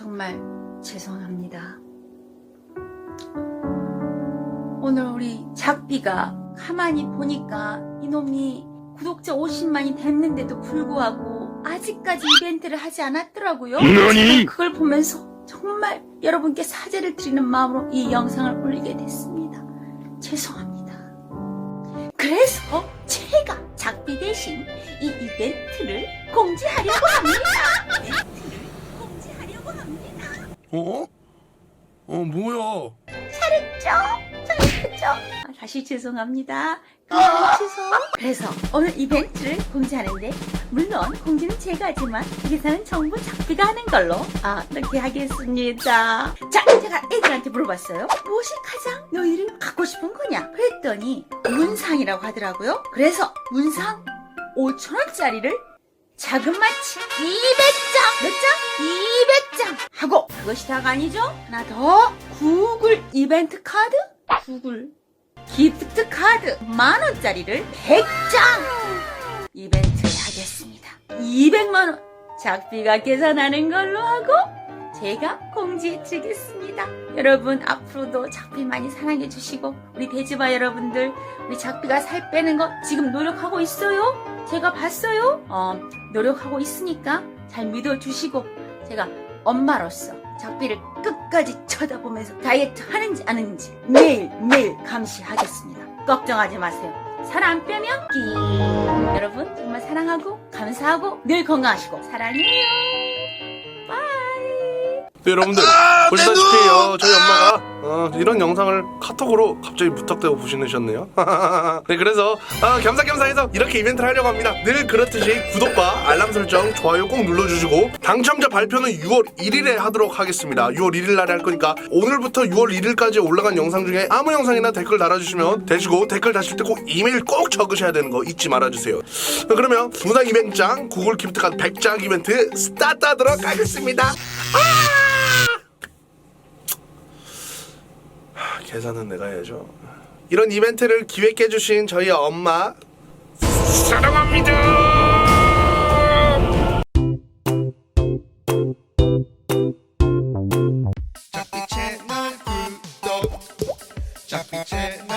정말 죄송합니다. 오늘 우리 작비가 가만히 보니까 이놈이 구독자 50만이 됐는데도 불구하고 아직까지 이벤트를 하지 않았더라고요. 너니? 그걸 보면서 정말 여러분께 사죄를 드리는 마음으로 이 영상을 올리게 됐습니다. 죄송합니다. 그래서 제가 작비 대신 이 이벤트를 공지하려고 합니다. 이벤트를 공지하려고 합니다. 어? 어 뭐야? 잘했죠? 잘했죠? 아, 다시 죄송합니다. 그래서 취소. 그래서 오늘 이벤트를 공지하는데 물론 공지는 제가 하지만 계산은 전부 작비가 하는 걸로 아 그렇게 하겠습니다. 자 제가 애들한테 물어봤어요. 무엇이 가장 너희를 갖고 싶은 거냐? 그랬더니 문상이라고 하더라고요. 그래서 문상 5천원짜리를 자그마치 200장! 몇 장? 200장! 하고 그것이 다가 아니죠? 하나 더 구글 이벤트 카드? 구글 기프트 카드 만원짜리를 100장! 이벤트를 하겠습니다. 200만원 작비가 계산하는 걸로 하고 제가 공지해 드리겠습니다. 여러분 앞으로도 작비 많이 사랑해 주시고 우리 돼지바 여러분들 우리 작비가 살 빼는 거 지금 노력하고 있어요? 제가 봤어요. 어, 노력하고 있으니까 잘 믿어주시고 제가 엄마로서 작비를 끝까지 쳐다보면서 다이어트 하는지 안 하는지 매일 매일 감시하겠습니다. 걱정하지 마세요. 살 안 빼면 끼. 여러분 정말 사랑하고 감사하고 늘 건강하시고 사랑해요. 바이. 네, 여러분들 보시다시피요 저희 엄마가 어, 이런 영상을 카톡으로 갑자기 무턱대고 보시내셨네요. 네 그래서 어, 겸사겸사해서 이렇게 이벤트를 하려고 합니다. 늘 그렇듯이 구독과 알람 설정, 좋아요 꼭 눌러주시고 당첨자 발표는 6월 1일에 하도록 하겠습니다. 6월 1일 날에 할 거니까 오늘부터 6월 1일까지 올라간 영상 중에 아무 영상이나 댓글 달아주시면 되시고 댓글 다실 때 꼭 이메일 꼭 적으셔야 되는 거 잊지 말아주세요. 자, 그러면 문화 이벤트장 구글 기프트 카드 100장 이벤트 스타트하도록 하겠습니다. 계산은 내가 해야죠. 이런 이벤트를 기획해 주신 저희 엄마 사랑합니다. 잡비 채널 구독 잡비 채널